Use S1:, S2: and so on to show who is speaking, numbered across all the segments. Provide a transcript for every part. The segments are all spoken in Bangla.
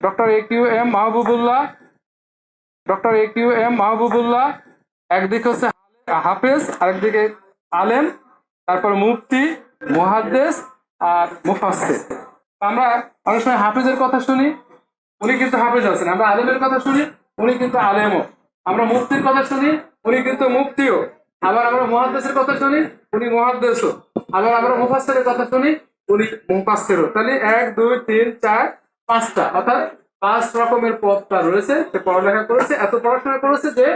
S1: Doctor A Q M Mahbubullah, doctor A Q M Mahbubullah, একদিকে হচ্ছে হাফেজ, আরেকদিকে আলেম, তারপর মুফতি, মুহাদ্দেস আর মুফাসসির। আমরা অনেক সময় হাফেজের কথা শুনি, উনি কিন্তু হাফেজ আছেন। আমরা আলেমের কথা শুনি, উনি কিন্তু আলেমও। আমরা মুফতির কথা শুনি, উনি কিন্তু মুফতিও। আবার আমরা মুহাদ্দেসের কথা শুনি, উনি মুহাদ্দেসও। আবার আমরা মুফাসসিরের কথা শুনি, উনি মুফাসসিরও। তাহলে এক, দুই, তিন, চার পাঁচটা, অর্থাৎ পাঁচ রকমের পদ তার রয়েছে সে পড়ালেখা করেছে, এত পড়াশোনা করেছে যে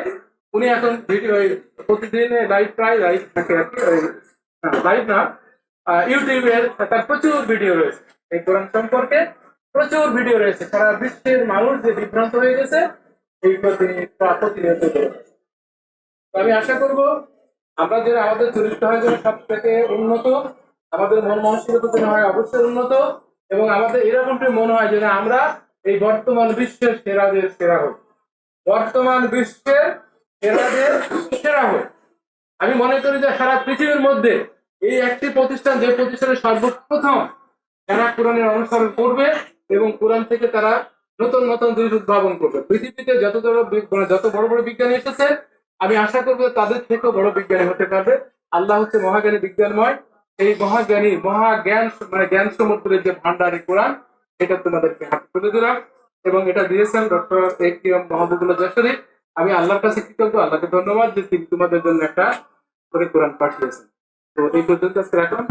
S1: উনি এখন ভিডিও প্রতিদিন লাইভ প্রায় লাইভ থাকে আর কি লাইভ না ইউটিউবের তার প্রচুর ভিডিও রয়েছে। এই কোরআন সম্পর্কে প্রচুর ভিডিও রয়েছে। সারা বিশ্বের মানুষ যে বিভ্রান্ত হয়ে গেছে এইগুলো তিনি প্রতিনিয়ত আমি আশা করব, আমরা যেন আমাদের চরিত্র হয় যেন সব থেকে উন্নত, আমাদের মন মানসিকতা যেন হয় অবশ্যই উন্নত এবং আমাদের এরকমটি মনে হয় যেন আমরা এই বর্তমান বিশ্বের সেরাদের সেরা হই। বর্তমান বিশ্বের সেরাদের সেরা হই। আমি মনে করি যে সারা পৃথিবীর মধ্যে এই একটি প্রতিষ্ঠান যে প্রতিষ্ঠানে সর্বপ্রথম যারা কোরআনের অনুসরণ করবে এবং কোরআন থেকে তারা নতুন নতুন জিনিস উদ্ভাবন করবে। পৃথিবীতে যত বড় মানে যত বড় বড় বিজ্ঞানী এসেছে, আমি আশা করব তাদের থেকেও বড় বিজ্ঞানী হতে পারবে। আল্লাহ হচ্ছে মহাজ্ঞানী বিজ্ঞানময়। এই মহাজ্ঞানী, মহাজ্ঞান মানে জ্ঞান সমুদ্রের যে ভান্ডারী কোরআন এটা তোমাদেরকে হাতে তুলে দিলাম। এবং এটা দিয়েছেন doctor A K M Mahbubullah Jashori. আমি আল্লাহর কাছে কৃতজ্ঞ, আল্লাহকে ধন্যবাদ যে তিনি তোমাদের জন্য একটা করে কোরআন পাঠিয়েছেন। তো এই পর্যন্ত আজকে রাখলাম।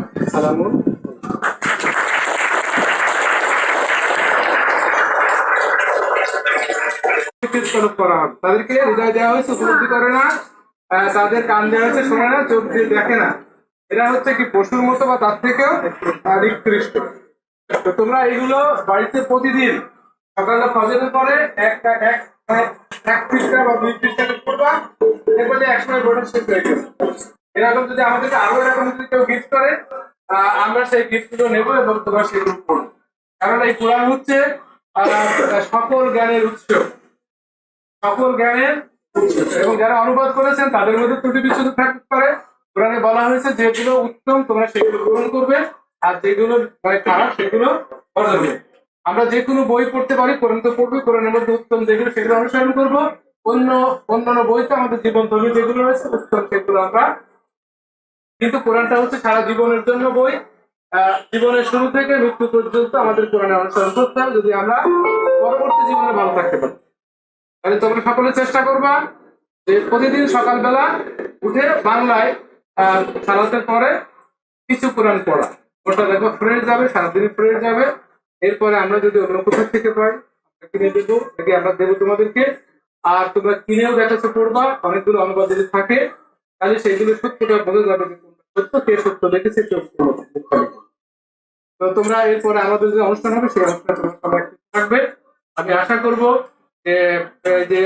S1: করা হবে। তাদেরকে হৃদয় দেওয়া হয়েছে, উপলব্ধি করে না। তাদের কান দেওয়া হয়েছে, শোনে না, চোখ দিয়ে দেখে না। এরা হচ্ছে কি পশুর মতো বা তার থেকেও নিকৃষ্ট। তো তোমরা এগুলো বাড়িতে প্রতিদিন সকালে ফজরের পরে একটা, এক এক পৃষ্ঠা বা দুই করবা যে একসময় বোর্ডের শেষ হয়ে গেছে। এরকম যদি আমাদেরকে আরও এরকম যদি কেউ গিফট করে আমরা সেই গিফটগুলো নেব এবং তোমরা সেগুলো পড়ব কারণ এই কোরআন হচ্ছে সকল জ্ঞানের উৎস। সকল জ্ঞানের এবং যারা অনুবাদ করেছেন, তাদের মধ্যে ত্রুটি বিচ্ছুত থাকতে পারে। কোরআনে বলা হয়েছে, যেগুলো উত্তম, তোমরা সেগুলো গ্রহণ করবে, আর যেগুলো মানে খারাপ, সেগুলো বর্জবে আমরা যে কোনো বই পড়তে পারি, কোরআন তো পড়বে, কোরআনের মধ্যে উত্তম যেগুলো, সেগুলো অনুসরণ করব। অন্য, অন্যান্য বইতে আমাদের জীবন ধর্মী যেগুলো রয়েছে, উত্তম সেগুলো আমরা কিন্তু কোরআনটা হচ্ছে সারা জীবনের জন্য বই। জীবনের শুরু থেকে মৃত্যু পর্যন্ত আমাদের কোরআনে অনুসরণ করতে হবে, যদি আমরা পরবর্তী জীবনে ভালো থাকতে পারি। তাহলে তোমরা সকলে চেষ্টা করবা যে প্রতিদিন সকালবেলা উঠে বাংলায় আহ, সালাতের পরে কিছু কোরআন পড়া। ওটা দেখো ফ্রেশ যাবে সারাদিন ফ্রেশ যাবে। এরপরে আমরা যদি অন্য কোথাও থেকে পাই কিনে দেবো নাকি আমরা দেবো তোমাদেরকে? আর তোমরা কিনেও দেখাচ্ছে পড়বা অনেকগুলো অনুবাদ যদি থাকে তাহলে সেগুলো সত্যটা বোঝা যাবে সত্য কে সত্য দেখেছে তো তোমরা এরপরে আমাদের যে অনুষ্ঠান হবে সেই অনুষ্ঠানে থাকবে। আমি আশা করব যে